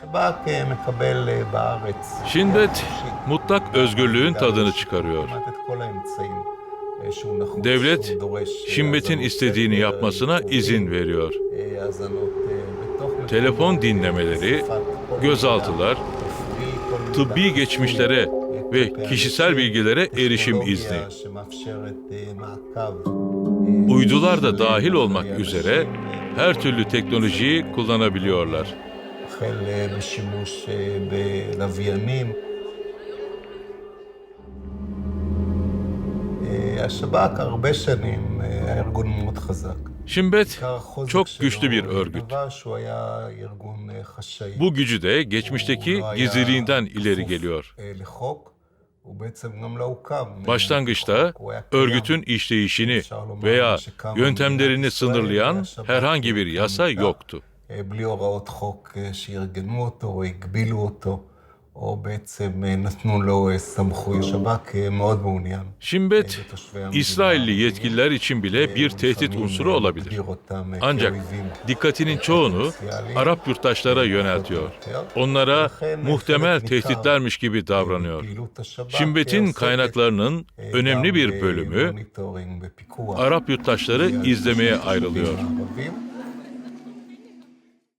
השב"כ אה, מקבל אה, בארץ... Şinbet חופשית. mutlak özgürlüğün tadını çıkarıyor. כמעט את כל האמצעים, אה, שהוא נחוץ, Devlet, שהוא דורש, אה, Şimbet'in האזנות istediğini סתר, yapmasına עיכובים, izin veriyor. אה, האזנות, אה, בתוך Telefon מקומות, dinlemeleri, חשיפת כל gözaltılar, מידע, רפואי, כל tıbbi מידע geçmişlere חסוי, ve כלפי kişisel אנשים, bilgilere erişim טכנולוגיה izni. שמאפשרת, אה, מעקב, אה, Uydular da שלם dahil olmak אחרי üzere אנשים, אה, her türlü teknolojiyi kullanabiliyorlar. החל אה, בשימוש אה, בלוויינים. אה, השב"כ הרבה שנים אה, היה ארגון מאוד חזק. Şimbet עיקר החוזק çok שלו güçlü bir örgüt. נבע שהוא היה ארגון אה, חשאי. Bu gücü de הוא geçmişteki לא היה gizliliğinden ileri כפוף, geliyor. אה, לחוק, הוא בעצם גם לא הוקם. Başlangıçta לחוק, הוא היה קיים. örgütün işleyişini אפשר לומר veya שקם yöntemlerini במדינת ישראל, sınırlayan והשב"כ herhangi bir קם yasa כך, yoktu. אה, בלי הוראות חוק אה, שארגנו אותו או הגבילו אותו, או בעצם אה, נתנו לו אה, סמכויות. שב"כ אה, מאוד מעוניין. Şimbet, אה, בתושבי המדינה. İsrailli yetkililer için bile אה, bir tehdit לפעמים, unsuru אה, olabilir. מגדיר אותם, אה, Ancak כאויבים. dikkatinin çoğunu Arap yurttaşlara yöneltiyor. Onlara muhtemel tehditlermiş gibi davranıyor. פעילות השב"כ Şimbet'in עוסקת, kaynaklarının אה, önemli גם bir bölümü במוניטורינג, בפיקוח. Arap yurttaşları izlemeye ayrılıyor. הערבים.